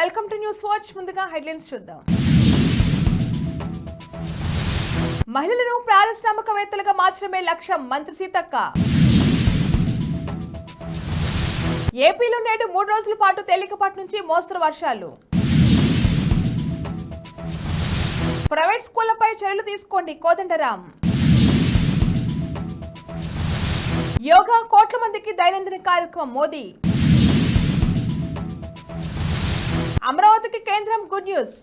Welcome to news watch. ముందుగా headlines చూద్దాం. మహిళలను పారిశ్రామికవేత్తలుగా మార్చడమే లక్ష్యం మంత్రి సీతక్క. ఏపీలో నేడు మూడు రోజుల పాటు తేలికపాటి నుంచి మోస్తరు వర్షాలు. ప్రైవేట్ స్కూళ్ళపై చర్యలు తీసుకోండి కోదండరాం. యోగా కోట్ల మందికి దైనందిన కార్యక్రమం మోదీ. అమరావతికి కేంద్రం గుడ్ న్యూస్.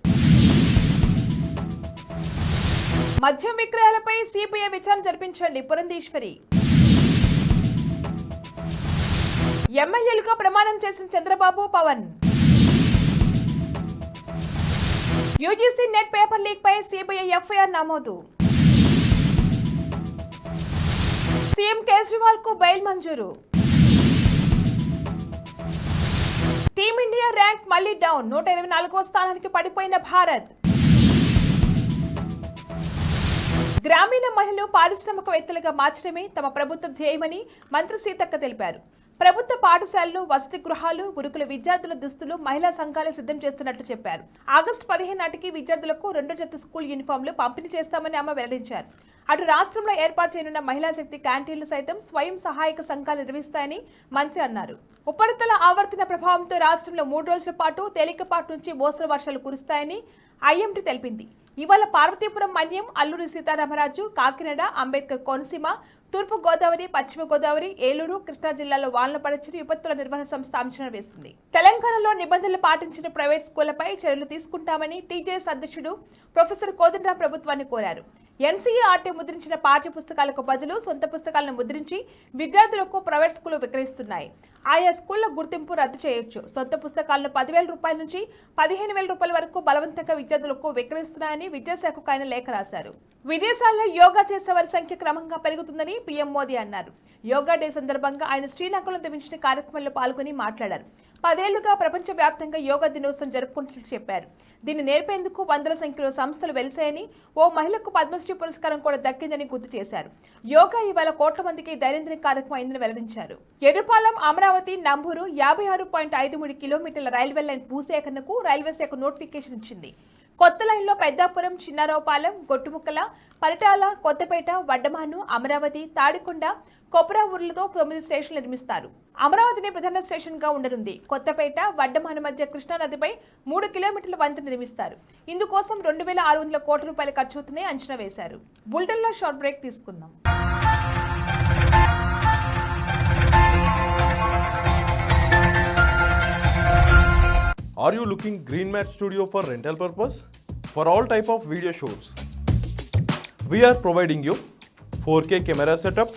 మద్యం విక్రయాలపై సిబిఐ విచారణ జరిపించండి పురంధీశ్వరి. ఎమ్మెల్యేలుగా ప్రమాణం చేసిన Chandrababu Pavan. UGC NET paper leak పై సిబిఐ ఎఫ్ఐఆర్ నమోదు. సీఎం కేజ్రీవాల్కు బెయిల్ మంజూరు. టీమిండియా ర్యాంక్ మళ్ళీ డౌన్. నూట ఇరవై నాలుగో స్థానానికి పడిపోయిన భారత్. గ్రామీణ మహిళలు పారిశ్రామికవేత్తలుగా మార్చడమే తమ ప్రభుత్వ ధ్యేయమని మంత్రి సీతక్క తెలిపారు. ప్రభుత్వ పాఠశాలలు వసతి గృహాలు గురుకుల విద్యార్థుల దుస్తులు మహిళా సంఘాలు సిద్ధం చేస్తున్నట్లు చెప్పారు. ఆగస్టు పదిహేను నాటికి విద్యార్థులకు రెండో జత స్కూల్ యూనిఫామ్లు పంపిణీ చేస్తామని ఆమె వెల్లడించారు. అటు రాష్ట్రంలో ఏర్పాటు చేయనున్న మహిళా శక్తి క్యాంటీన్లు సైతం స్వయం సహాయక సంఘాలు నిర్వహిస్తాయని మంత్రి అన్నారు. ఉపరితల ఆవర్తన ప్రభావంతో రాష్ట్రంలో మూడు రోజుల పాటు తేలికపాటి నుంచి మోస్తరు వర్షాలు కురుస్తాయని ఐఎంటీ తెలిపింది. ఇవాళ పార్వతీపురం మన్యం అల్లూరి సీతారామరాజు కాకినాడ అంబేద్కర్ కోనసీమ తూర్పు గోదావరి పశ్చిమ గోదావరి ఏలూరు కృష్ణా జిల్లాలో వానలు పడచ్చని విపత్తుల నిర్వహణ సంస్థ అంచనా వేసింది. తెలంగాణలో నిబంధనలు పాటించిన ప్రైవేట్ స్కూళ్ళపై చర్యలు తీసుకుంటామని టీజేఎస్ అధ్యక్షుడు ప్రొఫెసర్ కోదండరాం ప్రభుత్వాన్ని కోరారు. ఎన్సీఈఆర్టీ ముద్రించిన పాఠ్య పుస్తకాలకు బదులు సొంత పుస్తకాలను ముద్రించి విద్యార్థులకు ప్రైవేట్ స్కూళ్ళు విక్రయిస్తున్నాయి. ఆయా స్కూళ్ళ గుర్తింపు రద్దు చేయొచ్చు. సొంత పుస్తకాలను పదివేల రూపాయల నుంచి పదిహేను వేల రూపాయల వరకు బలవంతంగా విద్యార్థులకు విక్రయిస్తున్నాయని విద్యాశాఖకు ఆయన లేఖ రాశారు. విదేశాల్లో యోగా చేసే వారి సంఖ్య క్రమంగా పెరుగుతుందని పీఎం మోదీ అన్నారు. యోగా డే సందర్భంగా ఆయన శ్రీలంకలో నిర్వహించిన కార్యక్రమంలో పాల్గొని మాట్లాడారు. పదేళ్ళుగా ప్రపంచవ్యాప్తంగా యోగా దినోత్సవం జరుపుకుంటున్నట్లు చెప్పారు. దీన్ని నేర్పేందుకు వందల సంఖ్యలో సంస్థలు వెలిసాయని ఓ మహిళకు పద్మశ్రీ పురస్కారం కూడా దక్కిందని గుర్తు చేశారు. యోగా ఇవాళ కోట్ల మందికి దైనందిన కార్యక్రమం అయిందని వెల్లడించారు. ఎర్రపాలెం అమరావతి నంబూరు యాభై ఆరు పాయింట్ ఐదు మూడు కిలోమీటర్ల రైల్వే లైన్ భూసేకరణకు రైల్వే శాఖ నోటిఫికేషన్ ఇచ్చింది. కొత్త లైన్లో పెద్దాపురం చిన్నారావుపాలెం గొట్టుముక్కల పరిటాల కొత్తపేట వడ్డమాను అమరావతి తాడికొండ కొప్పరా ఊర్లతో తొమ్మిది స్టేషన్లు నిర్మిస్తారు. అమరావతిని ప్రధాన స్టేషన్గా ఉండనుంది. కొత్తపేట వడ్డమాను మధ్య కృష్ణా నదిపై మూడు కిలోమీటర్ల వంతెన నిర్మిస్తారు. ఇందుకోసం రెండు వేల ఆరు వందల కోట్ల రూపాయలు ఖర్చు అవుతుందని అంచనా వేశారు. బులెటిన్లో షార్ట్ బ్రేక్ తీసుకుందాం. Are you looking Green Mat Studio for rental purpose? For all type of video shoots. We are providing you 4K camera setup,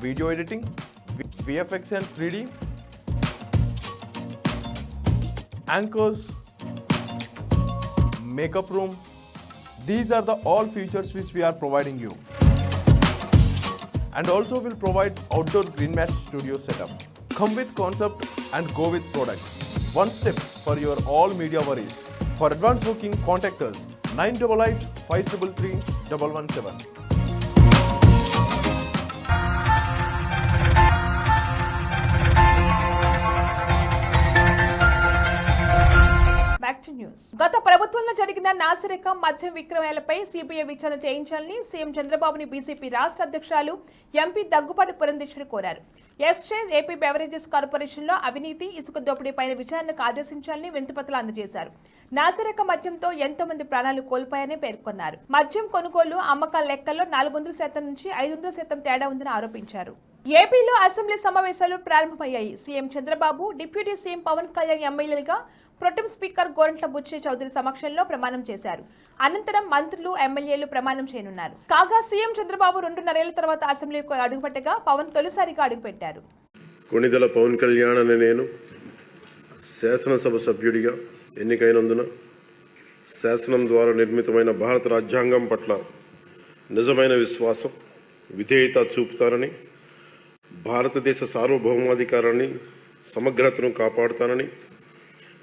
video editing, VFX and 3D, anchors, makeup room. These are the all features which we are providing you. And also will provide outdoor green mat studio setup. Come with concept and go with product. One step for your all media worries. For advance booking, contact us 988 533 117. News. గత ప్రభుత్వంలో జరిగిన నాసిరకం మద్యం విక్రయాలపై CBI విచారణ చేయించాలని CM చంద్రబాబుని BJP రాష్ట్ర అధ్యక్షురాలు ఎంపీ దగ్గుపాటి పురంధేశ్వరి కోరారు. ఎక్స్చేంజ్ ఏపీ బెవరేజెస్ కార్పొరేషన్లో అవినీతి ఇసుక దోపిడీపై విచారణకు ఆదేశించాలని వింతపత్రాలు అందజేశారు. నాసిరక మద్యంతో ఎంతో మంది ప్రాణాలు కోల్పోయారని పేర్కొన్నారు. మద్యం కొనుగోలు అమ్మకాల లెక్కల్లో నాలుగు వందల శాతం నుంచి ఐదు వందల శాతం తేడా ఉందని ఆరోపించారు. ఏపీలో అసెంబ్లీ సమావేశాలు ప్రారంభమయ్యాయి. CM Chandrababu deputy CM Pavan Kalyan ఎమ్మెల్యేలుగా ప్రొటెం స్పీకర్ గోరంట్ల బుచ్చి చౌదరి సమక్షంలో ప్రమాణం చేశారు. అనంతరం మంత్రులు ఎమ్మెల్యేలు ప్రమాణం చేయనున్నారు. కాగా సీఎం చంద్రబాబు రెండున్నరేళ్ళ తర్వాత అసెంబ్లీకి అడుగుపెట్టగా పవన్ తొలిసారిగా అడుగుపెట్టారు. కొణిదల పవన్ కళ్యాణ్ అనే నేను శాసనసభ సభ్యుడిగా ఎన్నికైనందున శాసనం ద్వారా నిర్మితమైన భారత రాజ్యాంగం పట్ల నిజమైన విశ్వాసం విధేయత చూపుతానని భారతదేశ సార్వభౌమాధికారాన్ని సమగ్రతను కాపాడుతానని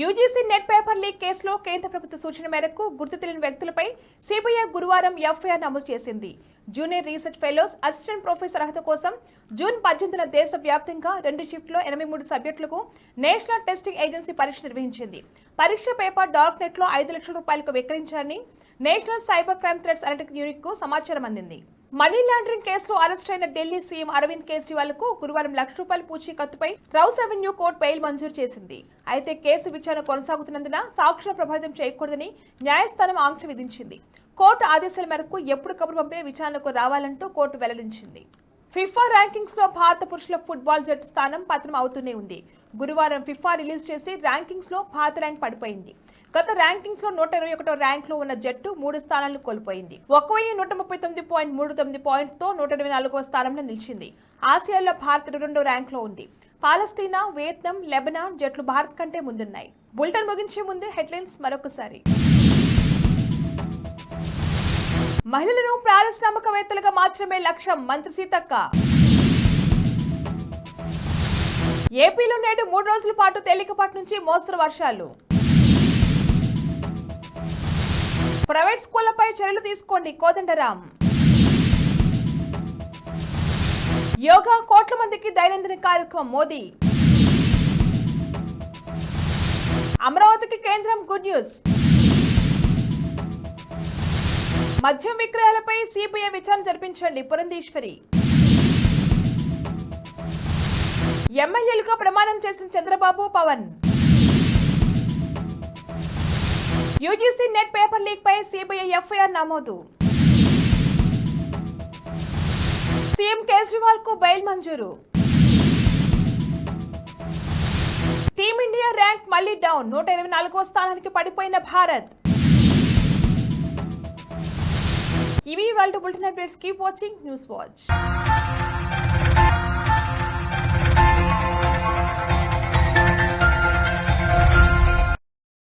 యూజీసీ నెట్ పేపర్ లీక్ కేసులో కేంద్ర ప్రభుత్వ సూచన మేరకు గుర్తు తెలియని వ్యక్తులపై సిబిఐ గురువారం ఎఫ్ఐఆర్ నమోదు చేసింది. Junior research fellows assistant professor అర్హత కోసం జూన్ పద్దెనిమిదిన దేశ వ్యాప్తంగా రెండు షిఫ్ట్లో ఎనభై మూడు సబ్జెక్టులకు నేషనల్ టెస్టింగ్ ఏజెన్సీ పరీక్ష నిర్వహించింది. పరీక్ష పేపర్ డార్క్ నెట్లో ఐదు లక్షల రూపాయలకు విక్రయించారని national cyber crime threats analytic యూనిట్కు సమాచారం అందింది. మనీ లాండరింగ్ కేసులో అరెస్ట్ అయిన ఢిల్లీ సీఎం అరవింద్ కేజ్రీవాల్కు గురువారం లక్ష రూపాయల పూచీకత్తుపై రౌస్ అవెన్యూ కోర్టు బెయిల్ మంజూరు చేసింది. అయితే కేసు విచారణ కొనసాగుతున్నందున సాక్షుల ప్రభావితం చేయకూడదని న్యాయస్థానం ఆంక్ష విధించింది. కోర్టు ఆదేశాల మేరకు ఎప్పుడు కబురు పంపే విచారణకు రావాలంటూ కోర్టు వెల్లడించింది. ఫిఫా ర్యాంకింగ్స్లో భారత పురుషుల ఫుట్బాల్ జట్టు స్థానం పతనం అవుతూనే ఉంది. గురువారం ఫిఫా రిలీజ్ చేసి ర్యాంకింగ్స్లో భారత ర్యాంక్ పడిపోయింది. గత ర్యాంకింగ్స్లో నూట ఇరవై ఒకటో ర్యాంక్లో ఉన్న జట్టు మూడు స్థానాలను కోల్పోయింది. ఒక వెయ్యి నూట ముప్పై తొమ్మిది పాయింట్ మూడు తొమ్మిది పాయింట్తో నూట ఇరవై నాలుగో స్థానంలో నిలిచింది. ఆసియాలో భారత్ ఇరవై రెండో ర్యాంక్లో ఉంది. పాలస్తీనా వియత్నాం లెబనాన్ జట్లు భారత్ కంటే ముందున్నాయి. బులెటిన్ ముగించే ముందు హెడ్లైన్స్ మరొకసారి. మహిళలను పారిశ్రామికవేత్తలుగా మార్చడమే లక్ష్యం మంత్రి సీతక్క. ఏపీలో నేడు మూడు రోజుల పాటు తేలికపాటి నుంచి మోస్తరు వర్షాలు. ప్రైవేట్ స్కూళ్ళపై చర్యలు తీసుకోండి కోదండరాం. యోగా కోట్ల మందికి దైనందిన కార్యక్రమం మోదీ. అమరావతికి కేంద్రం గుడ్ న్యూస్. మద్యం విక్రయాలపై సిబిఐ విచారణ జరిపించండి పురంధీశ్వరి. ఎమ్మెల్యేలుగా ప్రమాణం చేసిన Chandrababu Pavan. UGC NET paper leak పై సిబిఐ ఎఫ్ఐఆర్ నమోదు. సీఎం కేజ్రీవాల్కు బెయిల్ మంజూరు. టీమిండియా ర్యాంక్ మళ్ళీ డౌన్. నూట ఇరవై నాలుగో స్థానానికి పడిపోయిన భారత్. ఇవి వాళ్ళ bulletin updates keep watching news watch.